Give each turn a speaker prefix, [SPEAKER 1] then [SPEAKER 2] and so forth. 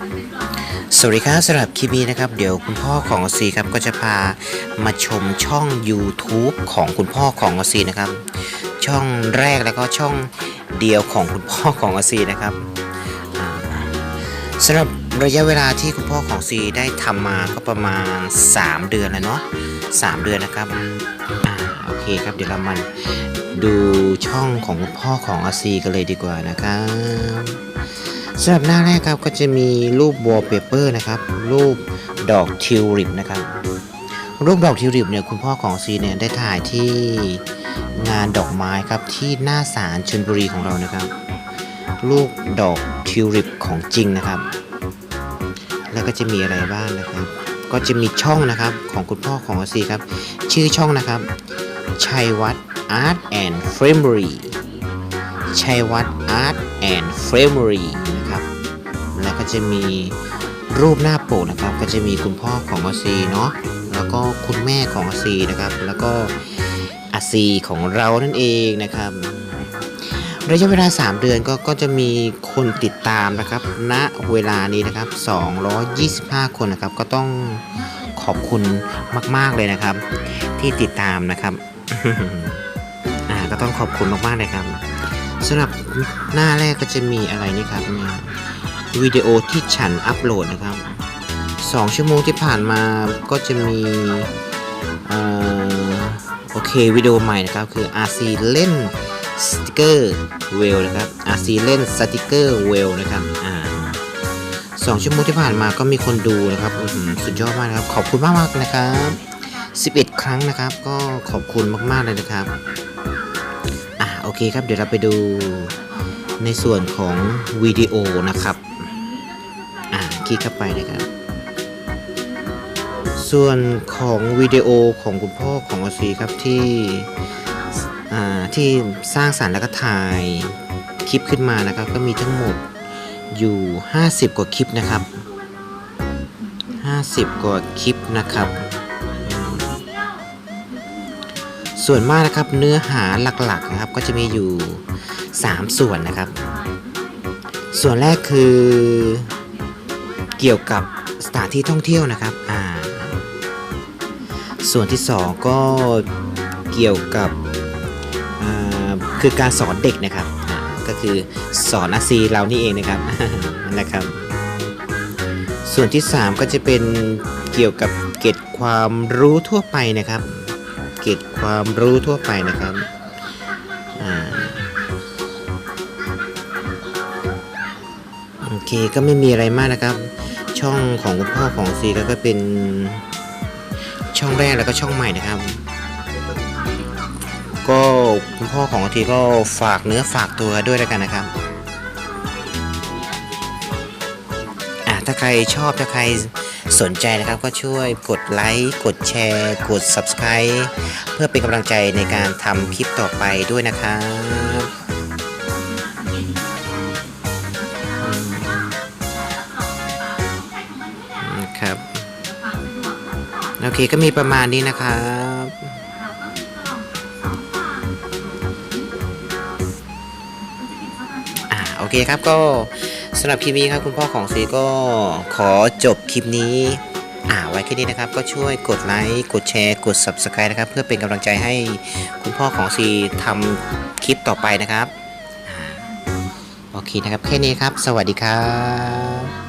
[SPEAKER 1] สวัสดีครับสำหรับคลิปนี้นะครับ เดี๋ยวคุณพ่อของอซีครับก็จะพามาชมช่อง YouTube ของคุณพ่อของอซีนะครับ ช่องแรกแล้วก็ช่องเดียวของคุณพ่อของอซีนะครับสำหรับระยะเวลาที่คุณพ่อของซีได้ทำมาก็ประมาณ 3 เดือนแล้วเนาะ3เดือนนะครับอ่าโอเคครับเดี๋ยวเรามาดูช่องของคุณพ่อของออซีกันเลยดีกว่านะครับ สำหรับหน้าแรกครับก็จะมีรูป wallpaper นะครับ รูปดอกทิวลิปนะครับ รูปดอกทิวลิปเนี่ยคุณพ่อของซีเนี่ยได้ถ่ายที่งานดอกไม้ครับที่หน้าศาลชลบุรีของเรานะครับ รูปดอกทิวลิปของจริงนะครับ แล้วก็จะมีอะไรบ้างนะครับ ก็จะมีช่องนะครับของคุณพ่อของซีครับ ชื่อช่องนะครับ ชัยวัฒน์ Art and Framery ชัยวัฒน์ Art and Framery นะครับ จะมีรูปหน้าปกนะครับ ก็จะมีคุณพ่อของอาซีเนาะแล้วก็คุณแม่ของอาซีนะครับ แล้วก็อาซีของเรานั่นเองนะครับระยะเวลา 3 เดือนก็ก็จะมีคนติดตามนะครับณเวลานี้นะครับ 225 คนนะครับ ก็ต้องขอบคุณมาก ๆเลยนะครับ ที่ติดตามนะครับอ่าก็ต้องขอบคุณมากๆเลยครับสำหรับหน้าแรกก็จะมีอะไรนี่ครับเนี่ย วิดีโอที่ฉันอัปโหลดนะครับสองชั่วโมงที่ผ่านมาก็จะมีออโอเควิดีโอใหม่นะครับ คือ RC เล่นสติกเกอร์เวลนะครับ RC เล่นสติกเกอร์เวลนะครับอ่าสองชั่วโมงที่ผ่านมาก็มีคนดูนะครับสุดยอดมากนะครับ ขอบคุณมากมากนะครับ 11 ครั้งนะครับ ก็ขอบคุณมากๆเลยนะครับอะโอเคครับเดี๋ยวเราไปดูในส่วนของวิดีโอนะครับ ลิกเข้าไปนะครับ ส่วนของวิดีโอของคุณพ่อของอซีครับที่ที่สร้างสรรค์แล้วก็ถ่ายคลิปขึ้นมานะครับ ก็มีทั้งหมดอยู่ 50 กว่าคลิปนะครับ 50 กว่าคลิปนะครับ ส่วนมากนะครับเนื้อหาหลักๆนะครับก็จะมีอยู่ 3 ส่วนนะครับ ส่วนแรกคือ เกี่ยวกับสถานที่ท่องเที่ยวนะครับอ่าส่วนที่ 2 ก็เกี่ยวกับคือการสอนเด็กนะครับ ก็คือสอนอาซีเรานี่เองนะครับนะครับ ส่วนที่ 3 ก็จะเป็นเกี่ยวกับเกร็ดความรู้ทั่วไปนะครับ เกร็ดความรู้ทั่วไปนะครับโอเคก็ไม่มีอะไรมากนะครับ ช่องของคุณพ่อของซีก็ก็เป็นช่องแรกแล้วก็ช่องใหม่นะครับ ก็คุณพ่อของทีก็ฝากเนื้อฝากตัวด้วยแล้วกันนะครับอะถ้าใครชอบถ้าใครสนใจนะครับก็ช่วยกดไลค์กดแชร์ กด Subscribe เพื่อเป็นกำลังใจในการทำคลิปต่อไปด้วยนะครับ โอเคก็มีประมาณนี้นะครับอ่าโอเคครับก็สำหรับคลิปนี้ครับคุณพ่อของซีก็ขอจบคลิปนี้อ่าไว้แค่นี้นะครับก็ช่วยกดไลค์กดแชร์กด Subscribe นะครับ เพื่อเป็นกำลังใจให้คุณพ่อของซีทำคลิปต่อไปนะครับอโอเคนะครับแค่นี้ครับ สวัสดีครับ